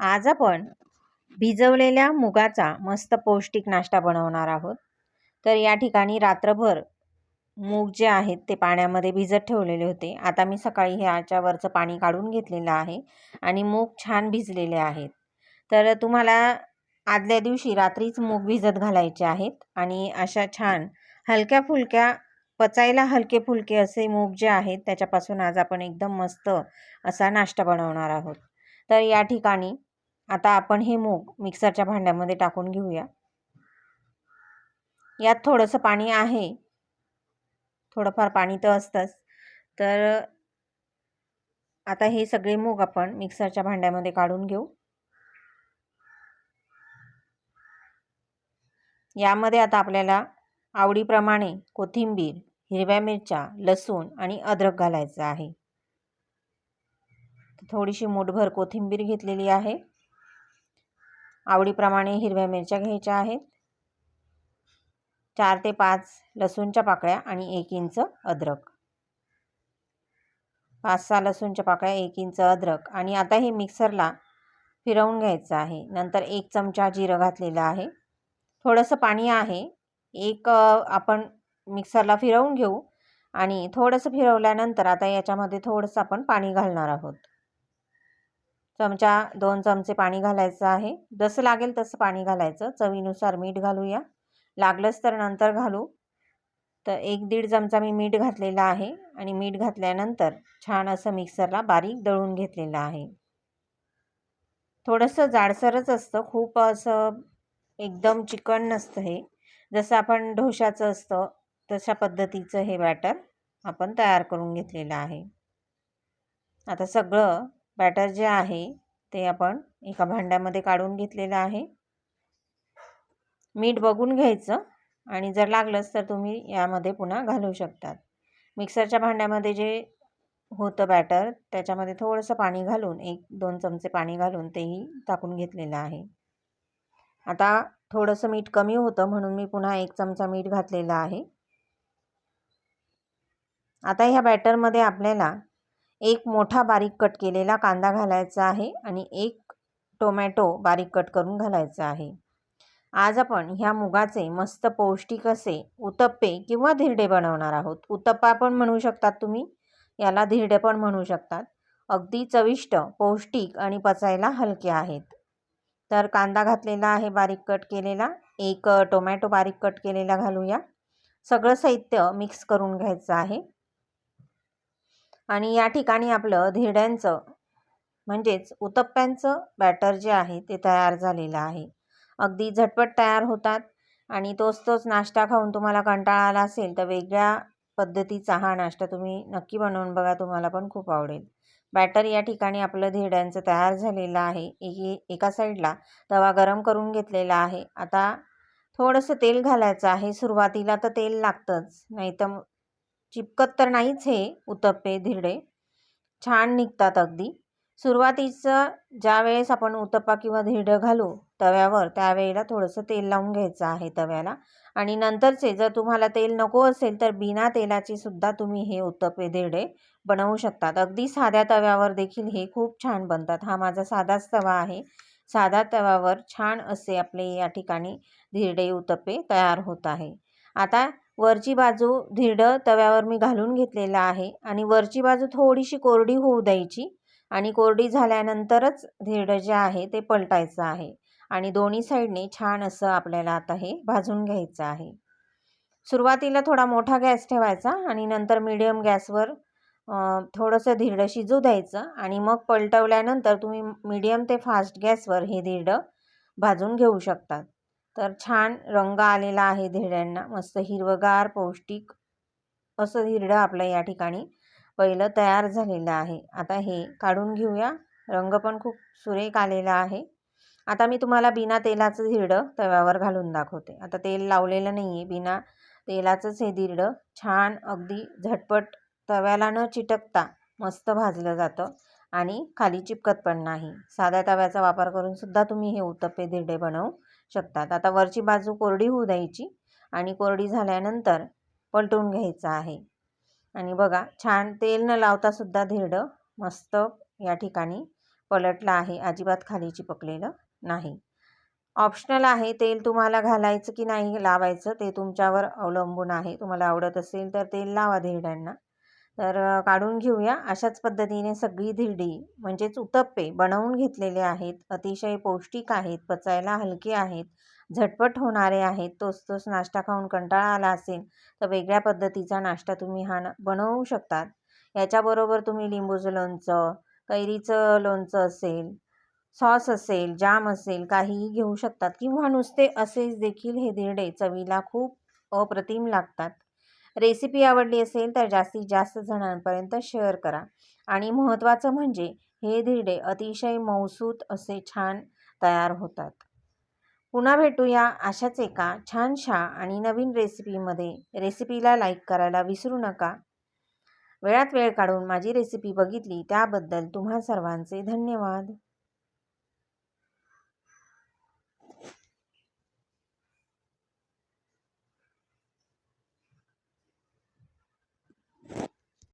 आज आपण भिजवलेल्या मुगाचा मस्त पौष्टिक नाश्ता बनवणार आहोत. तर या ठिकाणी रात्रभर मूग जे आहेत ते पाण्यामध्ये भिजत ठेवलेले होते. आता मी सकाळी ह्याच्यावरचं पाणी काढून घेतलेलं आहे आणि मूग छान भिजलेले आहेत. तर तुम्हाला आदल्या दिवशी रात्रीच मूग भिजत घालायचे आहेत आणि अशा छान हलक्या फुलक्या पचायला हलके फुलके असे मूग जे आहेत त्याच्यापासून आज आपण एकदम मस्त असा नाश्ता बनवणार आहोत. तर या ठिकाणी आता आपण हे मूग मिक्सरच्या भांड्यामध्ये टाकून घेऊया. यात थोडंसं पाणी आहे. थोडंफार पाणी तर असतंच. तर आता हे सगळे मूग आपण मिक्सरच्या भांड्यामध्ये काढून घेऊ. यामध्ये आता आपल्याला आवडीप्रमाणे कोथिंबीर हिरव्या मिरच्या लसूण आणि अद्रक घालायचं आहे. थोडीशी मूठभर कोथिंबीर घेतलेली आहे. आवडीप्रमाणे हिरव्या मिरच्या घ्यायच्या आहेत. चार ते पाच लसूणच्या पाकळ्या आणि एक इंच अद्रक. पाच सहा लसूणच्या पाकळ्या एक इंच अद्रक. आणि आता हे मिक्सरला फिरवून घ्यायचं आहे. नंतर एक चमचा जिरं घातलेलं आहे. थोडंसं पाणी आहे. एक आपण मिक्सरला फिरवून घेऊ. आणि थोडंसं फिरवल्यानंतर आता याच्यामध्ये थोडंसं आपण पाणी घालणार आहोत. चमचा दोन चमचे पाणी घालायचं आहे. जसं लागेल तसं पाणी घालायचं. चवीनुसार मीठ घालूया. लागलंच तर नंतर घालू. तर एक दीड चमचा मी मीठ घातलेला आहे आणि मीठ घातल्यानंतर छान असं मिक्सरला बारीक दळून घेतलेलं आहे. थोडंसं जाडसरच असतं. खूप असं एकदम चिकन नसतं हे. जसं आपण ढोशाचं असतं तशा पद्धतीचं हे बॅटर आपण तयार करून घेतलेलं आहे. आता सगळं बॅटर जे आहे ते आपण एका भांड्यामध्ये काढून घेतलेलं आहे. मीठ बघून घ्यायचं आणि जर लागलंच तर तुम्ही यामध्ये पुन्हा घालू शकतात. मिक्सरच्या भांड्यामध्ये जे होतं बॅटर त्याच्यामध्ये थोडंसं पाणी घालून एक दोन चमचे पाणी घालून तेही टाकून घेतलेलं आहे. आता थोडंसं मीठ कमी होतं म्हणून मी पुन्हा एक चमचा मीठ घातलेलं आहे. आता ह्या बॅटरमध्ये आपल्याला एक मोठा बारीक कट केलेला कांदा घालायचा आहे आणि एक टोमॅटो बारीक कट करून घालायचा आहे. आज आपण ह्या मुगाचे मस्त पौष्टिक असे उत्तप्पे किंवा धिरडे बनवणार आहोत. उत्तप्पा पण म्हणू शकतात तुम्ही. याला धिरडे पण म्हणू शकतात. अगदी चविष्ट पौष्टिक आणि पचायला हलके आहेत. तर कांदा घातलेला आहे बारीक कट केलेला. एक टोमॅटो बारीक कट केलेला घालूया. सगळं साहित्य मिक्स करून घ्यायचं आहे. आणि या ठिकाणी आपलं धिरड्यांचं म्हणजेच उत्तप्प्यांचं बॅटर जे आहे ते तयार झालेलं आहे. अगदी झटपट तयार होतात आणि तोच तोच नाश्ता खाऊन तुम्हाला कंटाळा आला असेल तर वेगळ्या पद्धतीचा हा नाश्ता तुम्ही नक्की बनवून बघा तुम्हाला पण खूप आवडेल. बॅटर या ठिकाणी आपलं धिरड्यांचं तयार झालेलं आहे. एक एका साईडला तवा गरम करून घेतलेला आहे. आता थोडंसं तेल घालायचं आहे. सुरुवातीला तर तेल लागतंच नाही तर चिपकत तर नाहीच हे उत्तप्पे धिरडे. छान निघतात अगदी. सुरुवातीचं ज्या वेळेस आपण उत्तप्पा किंवा धिरडं घालू तव्यावर त्यावेळेला थोडंसं तेल लावून घ्यायचं आहे तव्याला. आणि नंतरचे जर तुम्हाला तेल नको असेल तर बिना तेलाचे सुद्धा तुम्ही हे उत्तप्पे धिरडे बनवू शकतात. अगदी साध्या तव्यावर देखील हे खूप छान बनतात. हा माझा साधाच तवा आहे. साधा तव्यावर छान असे आपले या ठिकाणी धिरडे उत्तप्पे तयार होत आहे. आता वरची बाजू धिरडं तव्यावर मी घालून घेतलेलं आहे. आणि वरची बाजू थोडीशी कोरडी होऊ द्यायची. आणि कोरडी झाल्यानंतरच धिरडं जे आहे ते पलटायचं आहे. आणि दोन्ही साईडने छान असं आपल्याला आता हे भाजून घ्यायचं आहे. सुरुवातीला थोडा मोठा गॅस ठेवायचा आणि नंतर मीडियम गॅसवर थोडंसं धिरडं शिजू द्यायचं. आणि मग पलटवल्यानंतर तुम्ही मीडियम ते फास्ट गॅसवर हे धिरडं भाजून घेऊ शकतात. तर छान रंग आलेला आहे धिरड्यांना. मस्त हिरवगार पौष्टिक असं धिरडं आपलं या ठिकाणी पहिलं तयार झालेलं आहे. आता हे काढून घेऊया. रंग पण खूप सुरेख आलेला आहे. आता मी तुम्हाला बिना तेलाचं धिरडं तव्यावर घालून दाखवते. आता तेल लावलेलं नाही आहे बिना तेलाचंच हे धिरडं छान अगदी झटपट तव्याला न चिटकता मस्त भाजलं जातं आणि खाली चिपकत पण नाही. साध्या तव्याचा वापर करून सुद्धा तुम्ही हे उत्तप्पे धिरडे बनवू शकतात. आता वरची बाजू कोरडी होऊ द्यायची आणि कोरडी झाल्यानंतर पलटून घ्यायचं आहे. आणि बघा छान तेल न लावतासुद्धा धिरडं मस्त या ठिकाणी पलटलं आहे. अजिबात खाली चिपकलेलं नाही. ऑप्शनल आहे तेल तुम्हाला घालायचं की नाही लावायचं ते तुमच्यावर अवलंबून आहे. तुम्हाला आवडत असेल तर तेल लावा धिरड्यांना. तर काढून घेऊया. अशाच पद्धतीने सगळी धिरडी म्हणजेच उतप्पे बनवून घेतलेले आहेत. अतिशय पौष्टिक आहेत पचायला हलके आहेत. झटपट होणारे आहेत. तोच तोच नाश्ता खाऊन कंटाळा आला असेल तर वेगळ्या पद्धतीचा नाश्ता तुम्ही हा न बनवू शकतात. याच्याबरोबर तुम्ही लिंबूचं लोणचं कैरीचं लोणचं असेल सॉस असेल जाम असेल काहीही घेऊ शकतात. किंवा नुसते असेच देखील हे धिरडे चवीला खूप अप्रतिम लागतात. रेसिपी आवडली असेल तर जास्तीत जास्त जणांपर्यंत शेअर करा. आणि महत्त्वाचं म्हणजे हे धिरडे अतिशय मौसूत असे छान तयार होतात. पुन्हा भेटूया अशाच एका छानशा आणि नवीन रेसिपीमध्ये रेसिपीला लाईक करायला विसरू नका. वेळात वेळ काढून माझी रेसिपी बघितली त्याबद्दल तुम्हा सर्वांचे धन्यवाद.